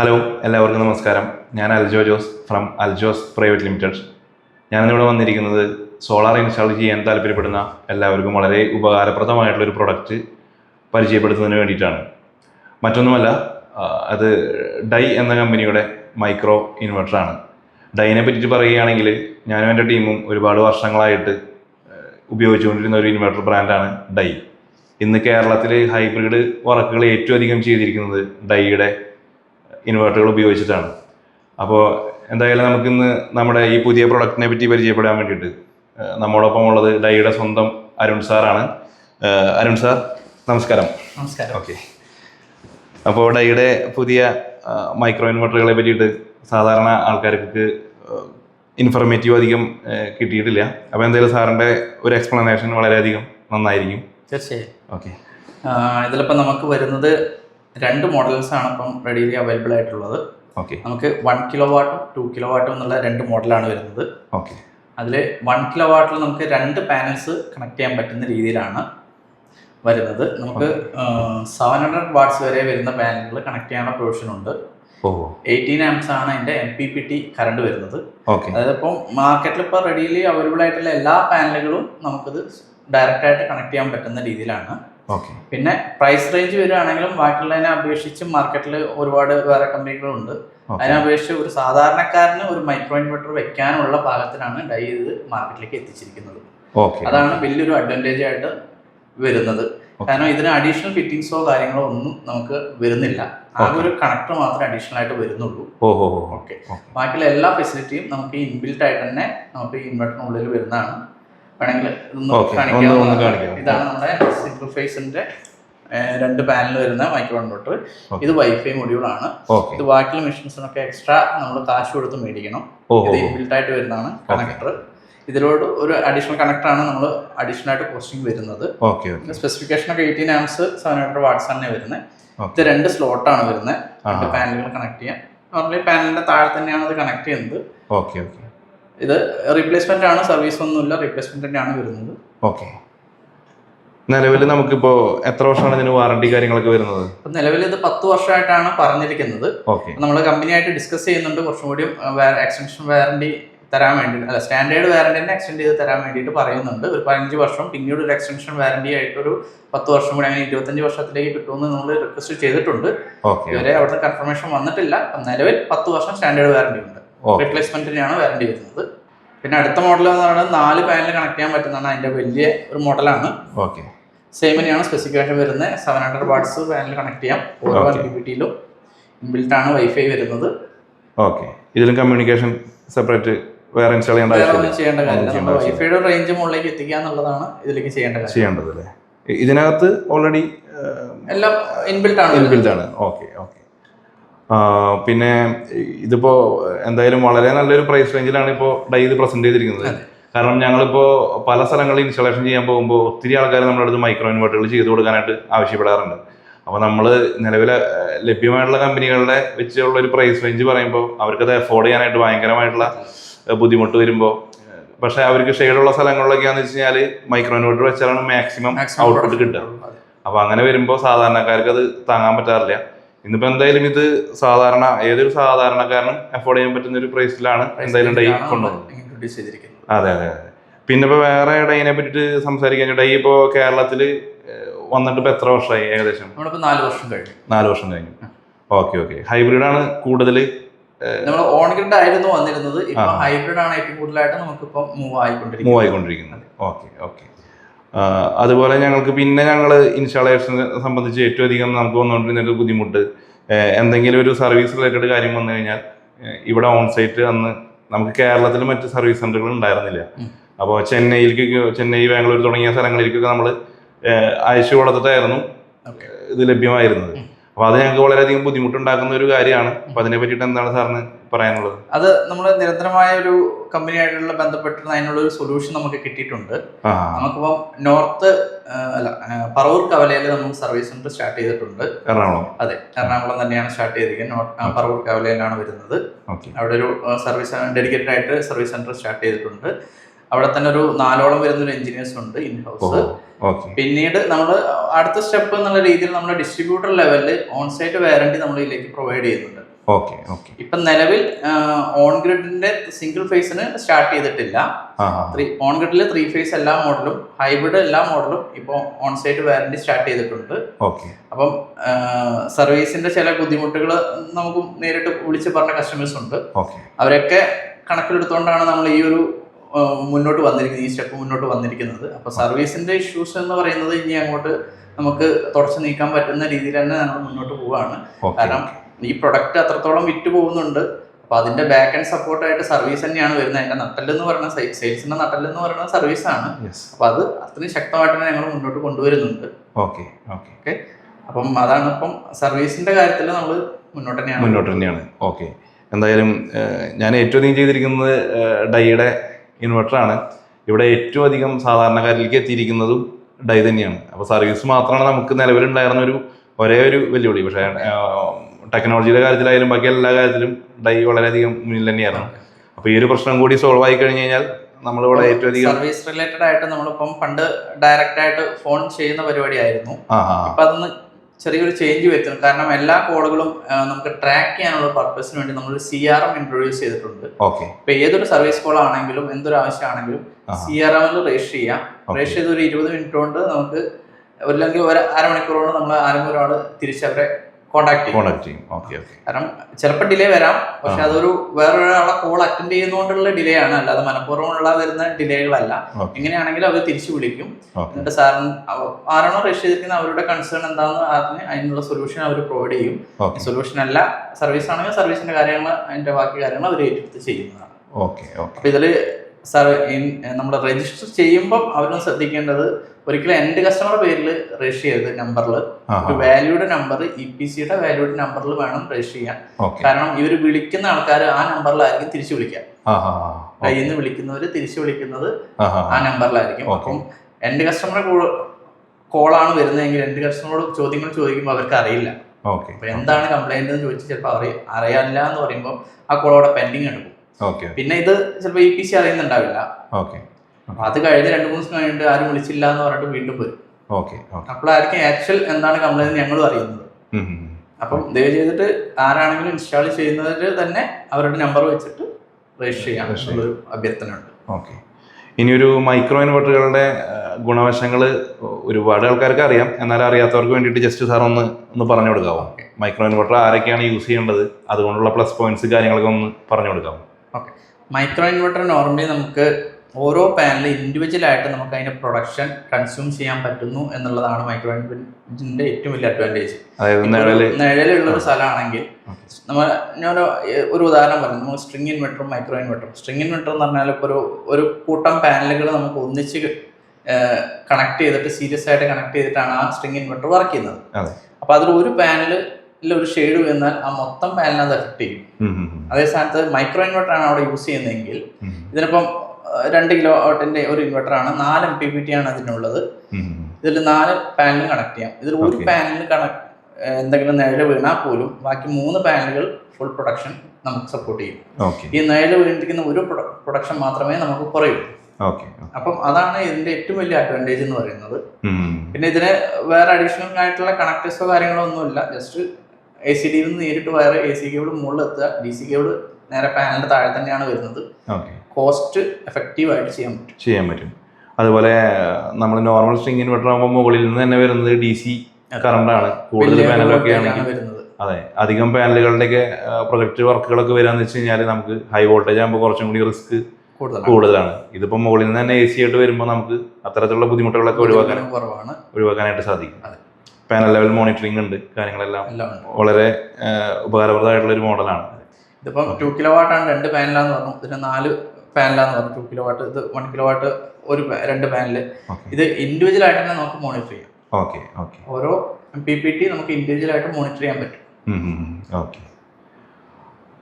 Hello എല്ലാവർക്കും നമസ്കാരം. ഞാൻ Aljo Jose from Aljos private limited. ഞാനിവിടെ വന്നിരിക്കുന്നത് സോളാർ ഇൻസ്റ്റാൾ ചെയ്യാൻ താല്പര്യപ്പെടുന്ന എല്ലാവർക്കും വളരെ ഉപകാരപ്രദമായിട്ടുള്ളൊരു പ്രൊഡക്റ്റ് പരിചയപ്പെടുത്തുന്നതിന് വേണ്ടിയിട്ടാണ്. മറ്റൊന്നുമല്ല അത് ഡൈ എന്ന കമ്പനിയുടെ മൈക്രോ ഇൻവെർട്ടറാണ് ഡൈനെ പറ്റിയിട്ട് പറയുകയാണെങ്കിൽ ഞാനും എന്റെ ടീമും ഒരുപാട് വർഷങ്ങളായിട്ട് ഉപയോഗിച്ചുകൊണ്ടിരുന്ന ഒരു ഇൻവെർട്ടർ ബ്രാൻഡാണ് ഡൈ. ഇന്ന് കേരളത്തിൽ ഹൈബ്രിഡ് വർക്കുകൾ ഏറ്റവും അധികം ചെയ്തിരിക്കുന്നത് ഡൈയുടെ ഇൻവെർട്ടറുകൾ ഉപയോഗിച്ചിട്ടാണ്. അപ്പോൾ എന്തായാലും നമുക്കിന്ന് നമ്മുടെ ഈ പുതിയ പ്രൊഡക്റ്റിനെ പറ്റി പരിചയപ്പെടാൻ വേണ്ടിയിട്ട് നമ്മളൊപ്പം നമ്മോടൊപ്പം ഉള്ളത് ഡൈയുടെ സ്വന്തം അരുൺ സാറാണ്. അരുൺ സാർ നമസ്കാരം. നമസ്കാരം. ഓക്കെ. അപ്പോൾ ഡൈയുടെ പുതിയ മൈക്രോ ഇൻവെർട്ടറുകളെ പറ്റിയിട്ട് സാധാരണ ആൾക്കാർക്ക് ഇൻഫർമേറ്റീവ് അധികം കിട്ടിയിട്ടില്ല. അപ്പോൾ എന്തായാലും സാറിന്റെ ഒരു എക്സ്പ്ലനേഷൻ വളരെയധികം നന്നായിരിക്കും. തീർച്ചയായും. ഓക്കെ. ഇതിലിപ്പോൾ നമുക്ക് വരുന്നത് രണ്ട് മോഡൽസ് ആണ് ഇപ്പം റെഡിലി അവൈലബിൾ ആയിട്ടുള്ളത്. ഓക്കെ. നമുക്ക് വൺ കിലോ വാട്ടും ടു കിലോ വാട്ടും എന്നുള്ള രണ്ട് മോഡലാണ് വരുന്നത്. ഓക്കെ. അതിൽ വൺ കിലോ വാട്ടിൽ നമുക്ക് രണ്ട് പാനൽസ് കണക്ട് ചെയ്യാൻ പറ്റുന്ന രീതിയിലാണ് വരുന്നത്. നമുക്ക് സെവൻ ഹൺഡ്രഡ് വാട്ട്സ് വരെ വരുന്ന പാനലുകൾ കണക്ട് ചെയ്യാനുള്ള പ്രൊവിഷൻ ഉണ്ട്. എയ്റ്റീൻ ആംസ് ആണ് അതിന്റെ M P P T current വരുന്നത്. ഓക്കെ. അതായത് ഇപ്പം മാർക്കറ്റിൽ ഇപ്പോൾ റെഡിലി അവൈലബിൾ ആയിട്ടുള്ള എല്ലാ പാനലുകളും നമുക്കിത് ഡയറക്റ്റ് ആയിട്ട് കണക്ട് ചെയ്യാൻ പറ്റുന്ന രീതിയിലാണ്. പിന്നെ പ്രൈസ് റേഞ്ച് വരികയാണെങ്കിലും ബാക്കിയുള്ളതിനെ അപേക്ഷിച്ച് മാർക്കറ്റിൽ ഒരുപാട് വേറെ കമ്പനികളുണ്ട് അതിനെ അപേക്ഷിച്ച് ഒരു സാധാരണക്കാരന് ഒരു മൈക്രോ ഇൻവെർട്ടർ വെക്കാനുള്ള പാകത്തിനാണ് ഡൈ ഇത് മാർക്കറ്റിലേക്ക് എത്തിച്ചിരിക്കുന്നത്. ഓക്കെ അതാണ് വലിയൊരു അഡ്വാന്റേജ് ആയിട്ട് വരുന്നത്. കാരണം ഇതിന് അഡീഷണൽ ഫിറ്റിംഗ്സോ കാര്യങ്ങളോ ഒന്നും നമുക്ക് വരുന്നില്ല. ആ ഒരു കണക്ടർ മാത്രമേ അഡീഷണൽ ആയിട്ട് വരുന്നുള്ളൂ. ഓക്കെ ബാക്കിയുള്ള എല്ലാ ഫെസിലിറ്റിയും നമുക്ക് ഇൻബിൽറ്റ് ആയിട്ട് തന്നെ നമുക്ക് ഇൻവെർട്ടറിനുള്ളിൽ വരുന്നതാണ്. വേണമെങ്കിൽ. ഇതാണ് നമ്മുടെ സിംഗിൾ ഫേസിന്റെ രണ്ട് പാനൽ വരുന്ന മൈക്രോ ഇൻവെർട്ടർ ഇത് വൈഫൈ മൊഡ്യൂൾ ആണ്. ഓക്കെ. ഇത് ബാക്കിയുള്ള മെഷീൻസിനൊക്കെ എക്സ്ട്രാ നമ്മൾ കാശ് കൊടുത്ത് മേടിക്കണം. ഇത് ഇൻബിൽട്ട് ആയിട്ട് വരുന്നതാണ് കണക്ടർ ഇതിലോട് ഒരു അഡീഷണൽ ആണ് നമ്മൾ അഡീഷണൽ ആയിട്ട് കോസ്റ്റിംഗ് വരുന്നത്. സ്പെസിഫിക്കേഷൻ ഒക്കെ eighteen amps seven hundred watts തന്നെ വരുന്നത് ഇത് രണ്ട് സ്ലോട്ടാണ് വരുന്നത് രണ്ട് പാനലുകൾ കണക്ട് ചെയ്യാൻ. നോർമലി പാനലിന്റെ താഴെ തന്നെയാണ് അത് കണക്ട് ചെയ്യുന്നത്. Okay okay. ഇത് റീപ്ലേസ്മെന്റ് ആണ് സർവീസ് ഒന്നുമില്ല റീപ്ലേസ്മെന്റ് തന്നെയാണ് വരുന്നത്. ഓക്കെ നിലവിൽ നമുക്കിപ്പോ എത്ര വർഷമാണ് ഇതിന് വാറണ്ടി കാര്യങ്ങളൊക്കെ വരുന്നത്? നിലവിൽ ഇത് പത്ത് വർഷമായിട്ടാണ് പറഞ്ഞിരിക്കുന്നത്. ഓക്കെ നമ്മൾ കമ്പനിയായിട്ട് ഡിസ്കസ് ചെയ്യുന്നുണ്ട് കുറച്ചും കൂടി എക്സ്റ്റൻഷൻ വാറണ്ടി തരാൻ വേണ്ടി അല്ല സ്റ്റാൻഡേർഡ് വാറണ്ടി തന്നെ എക്സ്റ്റെൻഡ് ചെയ്ത് തരാൻ വേണ്ടിയിട്ട് പറയുന്നുണ്ട്. ഒരു പതിനഞ്ച് വർഷം പിന്നീട് ഒരു എക്സ്റ്റൻഷൻ വാറണ്ടി ആയിട്ട് ഒരു പത്ത് വർഷം കൂടി അങ്ങനെ ഇരുപത്തഞ്ച് വർഷത്തിലേക്ക് കിട്ടുമെന്ന് നമ്മൾ റിക്വസ്റ്റ് ചെയ്തിട്ടുണ്ട്. ഇവരെ ഇതുവരെ അവിടുത്തെ കൺഫർമേഷൻ വന്നിട്ടില്ല. നിലവിൽ പത്ത് വർഷം സ്റ്റാൻഡേർഡ് വാറണ്ടി ഉണ്ട്. റീപ്ലേസ്മെന്റിനാണ് വാറണ്ടി വരുന്നത്. പിന്നെ അടുത്ത മോഡൽ എന്ന് പറയുന്നത് നാല് പാനൽ കണക്ട് ചെയ്യാൻ പറ്റുന്നതാണ്. അതിന്റെ വലിയ ഒരു മോഡലാണ് ഓക്കെ സെയിം തന്നെയാണ് സ്പെസിഫിക്കേഷൻ വരുന്നത്. Seven hundred watts panel connect ചെയ്യാം. ഓരോ പി ഇൻബിൽട്ട് ആണ് വൈഫൈ വരുന്നത്. ഓക്കെ ഇതിലും കമ്മ്യൂണിക്കേഷൻ സെപ്പറേറ്റ് വേറെ ഇൻസ്റ്റാൾ ചെയ്യേണ്ട ആവശ്യമില്ല. ചെയ്യേണ്ട കാര്യമില്ല. വൈഫൈയുടെ റേഞ്ച് മുകളിലേക്ക് എത്തിക്കുക എന്നുള്ളതാണ് ഇതിലേക്ക് ചെയ്യേണ്ട കാര്യം. ചെയ്യേണ്ടത് അല്ലേ? ഇതിനകത്ത് ഓൾറെഡി എല്ലാം ഇൻബിൽട്ട് ആണ്. ഇൻബിൽഡ് ആണ്. ഓക്കെ ഓക്കെ പിന്നെ ഇതിപ്പോ എന്തായാലും വളരെ നല്ലൊരു പ്രൈസ് റേഞ്ചിലാണ് ഇപ്പോ ഡൈ ഇത് പ്രസന്റ് ചെയ്തിരിക്കുന്നത്. കാരണം ഞങ്ങളിപ്പോൾ പല സ്ഥലങ്ങളിൽ ഇൻസ്റ്റാളേഷൻ ചെയ്യാൻ പോകുമ്പോൾ ഒത്തിരി ആൾക്കാർ നമ്മുടെ അടുത്ത് മൈക്രോ ഇൻവെർട്ടറുകൾ ചെയ്തു കൊടുക്കാനായിട്ട് ആവശ്യപ്പെടാറുണ്ട്. അപ്പോൾ നമ്മൾ നിലവിലെ ലഭ്യമായിട്ടുള്ള കമ്പനികളുടെ വെച്ചുള്ള ഒരു പ്രൈസ് റേഞ്ച് പറയുമ്പോൾ അവർക്ക് അത് അഫോർഡ് ചെയ്യാനായിട്ട് ഭയങ്കരമായിട്ടുള്ള ബുദ്ധിമുട്ട് വരുമ്പോൾ പക്ഷേ അവർക്ക് ഷെയ്ഡുള്ള സ്ഥലങ്ങളിലൊക്കെയാണെന്ന് വെച്ച് കഴിഞ്ഞാൽ മൈക്രോ ഇൻവെർട്ടർ വെച്ചാലാണ് മാക്സിമം ഔട്ട്പുട്ട് കിട്ടുക. അതെ. അപ്പൊ അങ്ങനെ വരുമ്പോൾ സാധാരണക്കാർക്ക് അത് താങ്ങാൻ പറ്റാറില്ല. ഇന്നിപ്പോ എന്തായാലും ഇത് സാധാരണ ഏതൊരു സാധാരണക്കാരനും അഫോർഡ് ചെയ്യാൻ പറ്റുന്ന ഒരു പ്രൈസിലാണ് എന്തായാലും ഡൈ കൊണ്ടുവന്നത്. അതെ അതെ അതെ. പിന്നെ ഇപ്പൊ വേറെ ഡൈനെ പറ്റിട്ട് സംസാരിക്കാൻ ഡൈ ഇപ്പോ കേരളത്തിൽ വന്നിട്ട് ഇപ്പൊ എത്ര വർഷമായി ഏകദേശം? നാല് വർഷം കഴിഞ്ഞു. നാല് വർഷം കഴിഞ്ഞു. Okay okay. ഹൈബ്രിഡ് ആണ് കൂടുതൽ നമ്മൾ ഓൺ ഗ്രിഡ് ആയിരുന്നു വന്നിരുന്നത്. ഇപ്പൊ ഹൈബ്രിഡ് ആണ് ഏറ്റവും കൂടുതലായിട്ട് നമുക്കിപ്പം മൂവ് ആയിക്കൊണ്ടിരിക്കുന്നത്. മൂവ് ആയിക്കൊണ്ടിരിക്കുന്നത്. Okay okay. അതുപോലെ ഞങ്ങൾക്ക് പിന്നെ ഞങ്ങൾ ഇൻസ്റ്റാളേഷനെ സംബന്ധിച്ച് ഏറ്റവും അധികം നമുക്ക് വന്നുകൊണ്ടിരുന്ന ഒരു ബുദ്ധിമുട്ട് എന്തെങ്കിലും ഒരു സർവീസ് റിലേറ്റഡ് കാര്യം വന്നു കഴിഞ്ഞാൽ ഇവിടെ ഓൺ സൈറ്റ് അന്ന് നമുക്ക് കേരളത്തിൽ മറ്റ് സർവീസ് സെന്ററുകൾ ഉണ്ടായിരുന്നില്ല. അപ്പോൾ ചെന്നൈയിലേക്ക് ചെന്നൈ ബാംഗ്ലൂർ തുടങ്ങിയ സ്ഥലങ്ങളിലേക്കൊക്കെ നമ്മൾ അയച്ചു കൊടുത്തിട്ടായിരുന്നു. ഇത് ലഭ്യമായിരുന്നത് അപ്പോൾ അത് ഞങ്ങൾക്ക് വളരെയധികം ബുദ്ധിമുട്ടുണ്ടാക്കുന്ന ഒരു കാര്യമാണ് അപ്പോൾ അതിനെ പറ്റിയിട്ട് എന്താണ് സാറിന് പറയാനുള്ളത്? അത് നമ്മൾ നിരന്തരമായ ഒരു കമ്പനിയായിട്ടുള്ള ബന്ധപ്പെട്ട് അതിനുള്ള ഒരു സൊല്യൂഷൻ നമുക്ക് കിട്ടിയിട്ടുണ്ട്. നമുക്കിപ്പോ നോർത്ത് അല്ല പറവൂർ കവലയിൽ നമ്മൾ സർവീസ് സെന്റർ സ്റ്റാർട്ട് ചെയ്തിട്ടുണ്ട്. എറണാകുളം. അതെ എറണാകുളം തന്നെയാണ് സ്റ്റാർട്ട് ചെയ്തിരിക്കുന്നത്. പറവൂർ കവലയിലാണ് വരുന്നത്. അവിടെ ഒരു സർവീസ് ഡെഡിക്കേറ്റഡ് ആയിട്ട് സർവീസ് സെന്റർ സ്റ്റാർട്ട് ചെയ്തിട്ടുണ്ട്. അവിടെ തന്നെ ഒരു നാലോളം വരുന്ന ഒരു എഞ്ചിനീയേഴ്സ് ഉണ്ട് ഇൻ ഹൗസ് പിന്നീട് നമ്മൾ അടുത്ത സ്റ്റെപ്പ് എന്നുള്ള രീതിയിൽ നമ്മൾ ഡിസ്ട്രിബ്യൂട്ടർ ലെവലിൽ ഓൺസൈറ്റ് വാറണ്ടി നമ്മൾ ഇതിലേക്ക് പ്രൊവൈഡ് ചെയ്യുന്നുണ്ട്. Okay okay. ഇപ്പൊ നിലവിൽ ഓൺ ഗ്രിഡിന്റെ സിംഗിൾ ഫേസിന് സ്റ്റാർട്ട് ചെയ്തിട്ടില്ല. ഓൺ ഗ്രിഡിലെ ത്രീ ഫേസ് എല്ലാ മോഡലും ഹൈബ്രിഡ് എല്ലാ മോഡലും ഇപ്പോൾ ഓൺ സൈറ്റ് വാറന്റി സ്റ്റാർട്ട് ചെയ്തിട്ടുണ്ട്. ഓക്കെ. അപ്പം സർവീസിന്റെ ചില ബുദ്ധിമുട്ടുകൾ നമുക്ക് നേരിട്ട് വിളിച്ച് പറഞ്ഞ കസ്റ്റമേഴ്സ് ഉണ്ട്. അവരൊക്കെ കണക്കിലെടുത്തുകൊണ്ടാണ് നമ്മൾ ഈ ഒരു മുന്നോട്ട് വന്നിരിക്കുന്നത് ഈ സ്റ്റെപ്പ് മുന്നോട്ട് വന്നിരിക്കുന്നത്. അപ്പോൾ സർവീസിന്റെ ഇഷ്യൂസ് എന്ന് പറയുന്നത് ഇനി അങ്ങോട്ട് നമുക്ക് തുടച്ചു നീക്കാൻ പറ്റുന്ന രീതിയിൽ തന്നെ നമ്മൾ മുന്നോട്ട് പോവുകയാണ് കാരണം ഈ പ്രൊഡക്റ്റ് അത്രത്തോളം വിറ്റ് പോകുന്നുണ്ട് അപ്പൊ അതിന്റെ ബാക്ക് ആൻഡ് സപ്പോർട്ടായിട്ട് സർവീസ് തന്നെയാണ് വരുന്നത്. അതിന്റെ നട്ടൽ എന്ന് പറയുന്ന സെയിൽസിന്റെ നട്ടൽ എന്ന് പറയുന്ന സർവീസ് ആണ്. അപ്പൊ അത് അത്രയും ശക്തമായിട്ട് തന്നെ ഞങ്ങൾ മുന്നോട്ട് കൊണ്ടുവരുന്നുണ്ട്. ഓക്കെ ഓക്കെ അപ്പം അതാണ് ഇപ്പം സർവീസിന്റെ കാര്യത്തിൽ നമ്മൾ മുന്നോട്ട് തന്നെയാണ്. മുന്നോട്ട് തന്നെയാണ്. ഓക്കെ എന്തായാലും ഞാൻ ഏറ്റവും അധികം ചെയ്തിരിക്കുന്നത് ഡൈയുടെ ഇൻവെർട്ടറാണ് ഇവിടെ ഏറ്റവും അധികം സാധാരണക്കാരിലേക്ക് എത്തിയിരിക്കുന്നതും ഡൈ തന്നെയാണ്. അപ്പോൾ സർവീസ് മാത്രമാണ് നമുക്ക് നിലവിലുണ്ടായിരുന്ന ഒരു ഒരേ ഒരു വെല്ലുവിളി. പക്ഷേ ടെക്നോളജിയുടെ കാര്യത്തിലായാലും ബാക്കി എല്ലാ കാര്യത്തിലും ഡൈ വളരെയധികം മുന്നിൽ തന്നെയാണ്. അപ്പൊ ഈ ഒരു പ്രശ്നം കൂടി സോൾവ് ആയി കഴിഞ്ഞു കഴിഞ്ഞാൽ നമ്മളിവിടെ ഏറ്റവും അധികം സർവീസ് റിലേറ്റഡ് ആയിട്ട് നമ്മളിപ്പം പണ്ട് ഡയറക്റ്റ് ആയിട്ട് ഫോൺ ചെയ്യുന്ന പരിപാടി ആയിരുന്നു അപ്പൊ അതൊന്ന് ചെറിയൊരു ചേഞ്ച് വരുത്തുന്നു കാരണം എല്ലാ കോളുകളും നമുക്ക് ട്രാക്ക് ചെയ്യാനുള്ള പർപ്പസിന് വേണ്ടി നമ്മൾ സി ആർ എം ഇൻട്രൊഡ്യൂസ് ചെയ്തിട്ടുണ്ട്. ഇപ്പൊ ഏതൊരു സർവീസ് കോൾ ആണെങ്കിലും എന്തൊരു ആവശ്യമാണെങ്കിലും. സി ആർ എമ്മിൽ രജിസ്റ്റർ ചെയ്യാം. രജിസ്റ്റർ ചെയ്ത് ഒരു ഇരുപത് മിനിറ്റ് കൊണ്ട് നമുക്ക് അല്ലെങ്കിൽ ഒരു അരമണിക്കൂർ കൊണ്ട് നമ്മൾ ആരെങ്കിലും ഒരാൾ തിരിച്ചവരെ കോൺടാക്ട് കോൺടാക്ട് ചെയ്യും. ഓക്കെ ഓക്കെ കാരണം ചിലപ്പോൾ ഡിലേ വരാം. പക്ഷെ. അതൊരു വേറൊരാളെ കോൾ അറ്റൻഡ് ചെയ്യുന്നതുകൊണ്ടുള്ള ഡിലേ ആണ്. അല്ലാതെ മനഃപൂർവമുള്ള വരുന്ന ഡിലേകളല്ല ഇങ്ങനെയാണെങ്കിൽ എങ്ങനെയാണെങ്കിലും അവർ തിരിച്ചു വിളിക്കും. എന്നിട്ട് സാറിന് ആരാണോ റഷ് ചെയ്തിരിക്കുന്നത് അവരുടെ കൺസേൺ എന്താണെന്ന് അതിന് അതിനുള്ള സൊല്യൂഷൻ അവർ പ്രൊവൈഡ് ചെയ്യും. സൊല്യൂഷൻ അല്ല സർവീസ് ആണെങ്കിൽ സർവീസിന്റെ കാര്യങ്ങൾ അതിന്റെ ബാക്കി കാര്യങ്ങൾ അവർ ഏറ്റെടുത്ത് ചെയ്യുന്നതാണ്. ഓക്കെ ഓക്കെ അപ്പൊ ഇതിൽ നമ്മൾ രജിസ്റ്റർ ചെയ്യുമ്പോൾ അവരും ശ്രദ്ധിക്കേണ്ടത് ഒരിക്കലും എൻഡ് കസ്റ്റമർ പേരിൽ രജിസ്റ്റർ ചെയ്ത് നമ്പറിൽ വാല്യൂഡ് നമ്പർ ഇ പി സിയുടെ വാല്യൂഡ് നമ്പറിൽ വേണം രജിസ്റ്റർ ചെയ്യാൻ. കാരണം ഇവർ വിളിക്കുന്ന ആൾക്കാർ ആ നമ്പറിലായിരിക്കും തിരിച്ചു വിളിക്കുക. കയ്യിൽ നിന്ന് വിളിക്കുന്നവർ തിരിച്ചു വിളിക്കുന്നത് ആ നമ്പറിലായിരിക്കും. അപ്പം എന്റെ കസ്റ്റമറെ കോളാണ് വരുന്നതെങ്കിൽ എൻഡ് കസ്റ്റമറോട് ചോദ്യങ്ങൾ ചോദിക്കുമ്പോൾ അവർക്ക് അറിയില്ല. എന്താണ് കംപ്ലൈന്റ് എന്ന് ചോദിച്ചാൽ ചിലപ്പോൾ അവർ അറിയാനില്ല എന്ന് പറയുമ്പോൾ ആ കോൾ അവിടെ പെൻഡിങ് എടുക്കും പിന്നെ ഇത് ചിലപ്പോൾ ഇ പി സി അറിയുന്നുണ്ടാവില്ല. ഓക്കെ. അത് കഴിഞ്ഞ് രണ്ട് മൂന്ന് ദിവസം കഴിഞ്ഞിട്ട് ആരും വിളിച്ചില്ല എന്ന് പറഞ്ഞിട്ട് വീണ്ടും വരും. അപ്പോഴായിരിക്കും ആക്ച്വൽ എന്താണ് കംപ്ലൈന്റ് ഞങ്ങളും അറിയുന്നത്. അപ്പം ദയവ് ചെയ്തിട്ട് ആരാണെങ്കിലും ഇൻസ്റ്റാൾ ചെയ്യുന്നതിൽ തന്നെ അവരുടെ നമ്പർ വെച്ചിട്ട് രജിസ്റ്റർ ചെയ്യാം അഭ്യർത്ഥന ഉണ്ട് ഓക്കെ. ഇനി ഒരു മൈക്രോ ഇൻവെർട്ടറുകളുടെ ഗുണവശങ്ങൾ ഒരുപാട് ആൾക്കാർക്ക് അറിയാം. എന്നാൽ അറിയാത്തവർക്ക് വേണ്ടിയിട്ട് ജസ്റ്റ് സാർ ഒന്ന് ഒന്ന് പറഞ്ഞു കൊടുക്കാമോ മൈക്രോ ഇൻവെർട്ടർ ആരൊക്കെയാണ് യൂസ് ചെയ്യേണ്ടത്? അതുകൊണ്ടുള്ള പ്ലസ് പോയിന്റ്സ് കാര്യങ്ങളൊക്കെ ഒന്ന് പറഞ്ഞു കൊടുക്കാമോ ഓക്കെ മൈക്രോ ഇൻവെർട്ടർ നോർമലി നമുക്ക് ഓരോ പാനൽ ഇൻഡിവിജ്വൽ ആയിട്ട് നമുക്ക് അതിന്റെ പ്രൊഡക്ഷൻ കൺസ്യൂം ചെയ്യാൻ പറ്റുന്നു എന്നുള്ളതാണ് മൈക്രോ ഇൻവെർട്ടറിന്റെ ഏറ്റവും വലിയ അഡ്വാന്റേജ് നിഴലുള്ള ഒരു സ്ഥലമാണെങ്കിൽ. നമ്മൾ ഞാൻ ഒരു ഉദാഹരണം പറഞ്ഞു. നമ്മൾ സ്ട്രിങ് ഇൻവെർട്ടറും മൈക്രോ ഇൻവെർട്ടറും സ്ട്രിങ് ഇൻവെർട്ടർ എന്ന് പറഞ്ഞാൽ ഇപ്പോൾ ഒരു ഒരു കൂട്ടം പാനലുകൾ നമുക്ക് ഒന്നിച്ച് കണക്ട് ചെയ്തിട്ട് സീരിയസ് ആയിട്ട് കണക്ട് ചെയ്തിട്ടാണ് ആ സ്ട്രിങ് ഇൻവെർട്ടർ വർക്ക് ചെയ്യുന്നത്. അപ്പോൾ അതിൽ ഒരു പാനലിൽ ഒരു ഷെയ്ഡ് വീണാൽ ആ മൊത്തം പാനലിനെ അത് എഫക്ട് ചെയ്യും. അതേ സ്ഥാനത്ത് മൈക്രോ ഇൻവെർട്ടർ ആണ് അവിടെ യൂസ് ചെയ്യുന്നതെങ്കിൽ ഇതിനിപ്പം രണ്ട് കിലോ വാട്ടിന്റെ ഒരു ഇൻവെർട്ടർ ആണ് നാല് എം പി പി ടി ആണ് അതിനുള്ളത്. ഇതിൽ നാല് പാനലും കണക്ട് ചെയ്യാം. ഇതിൽ ഒരു പാനലിന് കണക്ട് എന്തെങ്കിലും നിഴൽ വീണാൽ പോലും ബാക്കി മൂന്ന് പാനലുകൾ ഫുൾ പ്രൊഡക്ഷൻ നമുക്ക് സപ്പോർട്ട് ചെയ്യും. ഈ നിഴൽ വീണിരിക്കുന്ന ഒരു പ്രൊഡക്ഷൻ മാത്രമേ നമുക്ക് കുറയൂ അപ്പം അതാണ് ഇതിന്റെ ഏറ്റവും വലിയ അഡ്വാന്റേജ് എന്ന് പറയുന്നത്. പിന്നെ ഇതിന് വേറെ അഡീഷണൽ ആയിട്ടുള്ള കണക്ടേഴ്സോ കാര്യങ്ങളോ ഒന്നുമില്ല. ജസ്റ്റ് എ സി ഡിയിൽ നിന്ന് നേരിട്ട് വയർ എ സി കേബിൾ മുകളിൽ എത്തുക ഡി സി കേബിൾ നേരെ പാനലിന്റെ താഴെ തന്നെയാണ് വരുന്നത്. കോസ്റ്റ് എഫക്റ്റീവ് ആയിട്ട് ചെയ്യാൻ പറ്റും. ചെയ്യാൻ പറ്റും. അതുപോലെ നമ്മൾ നോർമൽ സ്ട്രിങ് ഇൻവെർട്ടർ ആകുമ്പോൾ മുകളിൽ നിന്ന് തന്നെ വരുന്നത് ഡി സി കറണ്ട് ആണ്. കൂടുതൽ പാനലൊക്കെ ആണെങ്കിൽ അതെ. അധികം പാനലുകളുടെയൊക്കെ പ്രൊജക്ട് വർക്കുകളൊക്കെ വരാന്ന് വെച്ച് കഴിഞ്ഞാൽ നമുക്ക് ഹൈ വോൾട്ടേജ് ആകുമ്പോൾ കുറച്ചും കൂടി റിസ്ക് കൂടുതലാണ്. ഇതിപ്പോ ഇതിപ്പോൾ മുകളിൽ നിന്ന് തന്നെ എ സി ആയിട്ട് വരുമ്പോൾ നമുക്ക് അത്തരത്തിലുള്ള ബുദ്ധിമുട്ടുകളൊക്കെ ഒഴിവാക്കാൻ ഒഴിവാക്കാനായിട്ട് സാധിക്കും. പാനൽ ലെവൽ മോണിറ്ററിംഗ് ഉണ്ട്. കാര്യങ്ങളെല്ലാം വളരെ ഉപകാരപ്രദമായിട്ടുള്ള ഒരു മോഡലാണ് ഇതിപ്പം ടു കിലോ വാട്ടാണ് രണ്ട് പാനലാന്ന് പറഞ്ഞു. ഇതിന് നാല് പാനലാന്ന് പറഞ്ഞു. ടു കിലോ വാട്ട് ഇത് വൺ കിലോ വാട്ട് ഒരു രണ്ട് പാനൽ ഇത് ഇൻഡിവിജ്വൽ ആയിട്ട് തന്നെ നമുക്ക് മോണിറ്റർ ചെയ്യാം. ഓക്കെ ഓക്കെ ഓരോ പി പി ടി നമുക്ക് ഇൻഡിവിജ്വൽ ആയിട്ട് മോണിറ്റർ ചെയ്യാൻ പറ്റും. ഓക്കെ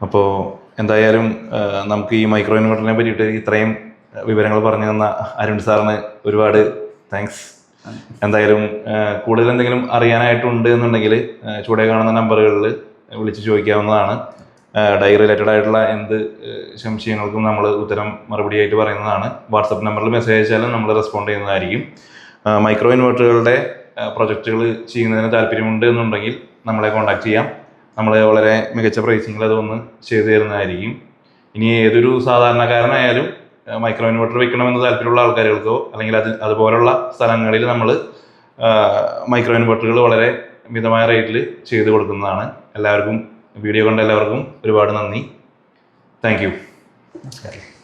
അപ്പോൾ എന്തായാലും നമുക്ക് ഈ മൈക്രോ ഇൻവെർട്ടറിനെ പറ്റിയിട്ട് ഇത്രയും വിവരങ്ങൾ പറഞ്ഞു തന്ന അരുൺ സാറിന് ഒരുപാട് താങ്ക്സ് എന്തായാലും കൂടുതൽ എന്തെങ്കിലും അറിയാനായിട്ടുണ്ട് എന്നുണ്ടെങ്കിൽ ചൂടെ കാണുന്ന നമ്പറുകളിൽ വിളിച്ച് ചോദിക്കാവുന്നതാണ്. ഡയറി റിലേറ്റഡ് ആയിട്ടുള്ള എന്ത് സംശയങ്ങൾക്കും നമ്മൾ ഉത്തരം മറുപടി ആയിട്ട് പറയുന്നതാണ്. വാട്സപ്പ് നമ്പറിൽ മെസ്സേജ് അയച്ചാലും നമ്മൾ റെസ്പോണ്ട് ചെയ്യുന്നതായിരിക്കും. മൈക്രോ ഇൻവെർട്ടറുകളുടെ പ്രൊജക്റ്റുകൾ ചെയ്യുന്നതിന് താല്പര്യമുണ്ട് എന്നുണ്ടെങ്കിൽ നമ്മളെ കോൺടാക്ട് ചെയ്യാം. നമ്മൾ വളരെ മികച്ച പ്രൈസിങ്ങിൽ അതൊന്ന് ചെയ്തു തരുന്നതായിരിക്കും. ഇനി ഏതൊരു സാധാരണക്കാരനായാലും മൈക്രോ ഇൻവെർട്ടർ വെക്കണമെന്ന് താല്പര്യമുള്ള ആൾക്കാരുകൾക്കോ അല്ലെങ്കിൽ അത് അതുപോലുള്ള സ്ഥലങ്ങളിൽ നമ്മൾ മൈക്രോ ഇൻവെർട്ടറുകൾ വളരെ മിതമായ റേറ്റിൽ ചെയ്ത് കൊടുക്കുന്നതാണ്. എല്ലാവർക്കും വീഡിയോ കണ്ട എല്ലാവർക്കും ഒരുപാട് നന്ദി. താങ്ക് യു നമസ്കാരം.